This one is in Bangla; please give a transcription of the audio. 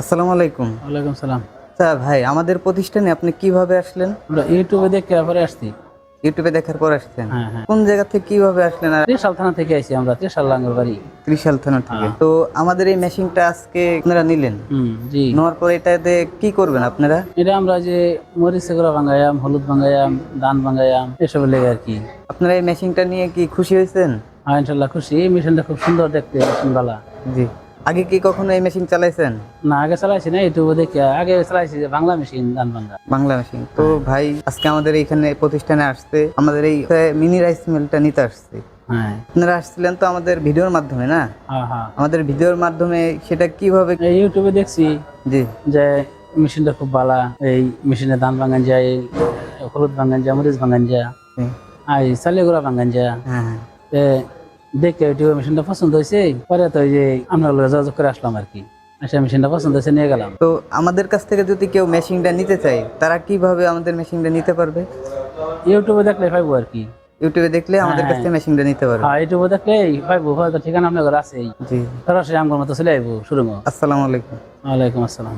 আসসালামু আলাইকুম। ওয়ালাইকুম সালাম। আচ্ছা ভাই আমাদের প্রতিষ্ঠানে আপনি কীভাবে আসলেন? আমরা ইউটিউবে দেখে পরে আসছি। ইউটিউবে দেখার পর আসছেন? হ্যাঁ হ্যাঁ। কোন জায়গা থেকে কীভাবে আসলেন? আর ত্রিশাল থানা থেকে আইছি আমরা ত্রিশাল লাঙ্গর বাড়ি। ত্রিশাল থানা থেকে। হ্যাঁ। তো আমাদের এই মেশিনটা আজকে আপনারা নিলেন? জি। নেওয়ার পর এটাতে কি করবেন আপনারা? এটা আমরা যে মরিচ এগুলো ভাঙ্গায়াম হলুদ ভাঙ্গায়াম ধান ভাঙ্গায়াম এসব লেগে আর কি। আপনারা এই মেশিনটা নিয়ে কি খুশি হয়েছেন? হ্যাঁ ইনশাল্লাহ খুশি। এই মেশিনটা খুব সুন্দর দেখতে মেশিন বালা জি। আগে কি কখনো এই মেশিন চালাইছেন? না আগে চালাইছি না ইউটিউবে দেখে। আগে চালাইছি যে বাংলা মেশিন ধান ভাঙ্গা বাংলা মেশিন তো ভাই আজকে আমাদের এইখানে প্রতিষ্ঠানে আসছে আমাদের এই মিনি রাইস মিলটা নিতে আসছে। হ্যাঁ। আপনারা আসছিলেন তো আমাদের ভিডিওর মাধ্যমে না? হ্যাঁ হ্যাঁ। আমাদের ভিডিওর মাধ্যমে সেটা কীভাবে ইউটিউবে দেখছি জি। যে মেশিনটা খুব বালা এই মেশিনে ধান ভাঙান যায় এই হলুদ ভাঙান যায় মরিচ ভাঙান যায় আর এই চালিয়াগুড়া ভাঙান যায়। দেখে ইউটিউবে মেশিনটা পছন্দ হয়েছে পরে তো ওই যে আমরা যোগাযোগ করে আসলাম আর কি। আচ্ছা মেশিনটা পছন্দ হয়েছে নিয়ে গেলাম। তো আমাদের কাছ থেকে যদি কেউ মেশিনটা নিতে চায় তারা কীভাবে আমাদের মেশিনটা নিতে পারবে? ইউটিউবে দেখলে পাইবো আর কি। ইউটিউবে দেখলে আমাদের কাছ থেকে মেশিনটা নিতে পারবে। হ্যাঁ ইউটিউবে দেখলে পাইবো হয়তো ঠিকানা আপনার ঘরে আছেই। জি। সরাসরি আমার মতো চলে আইবো শুরু আসসালামু আলাইকুম। ওয়ালাইকুম আসসালাম।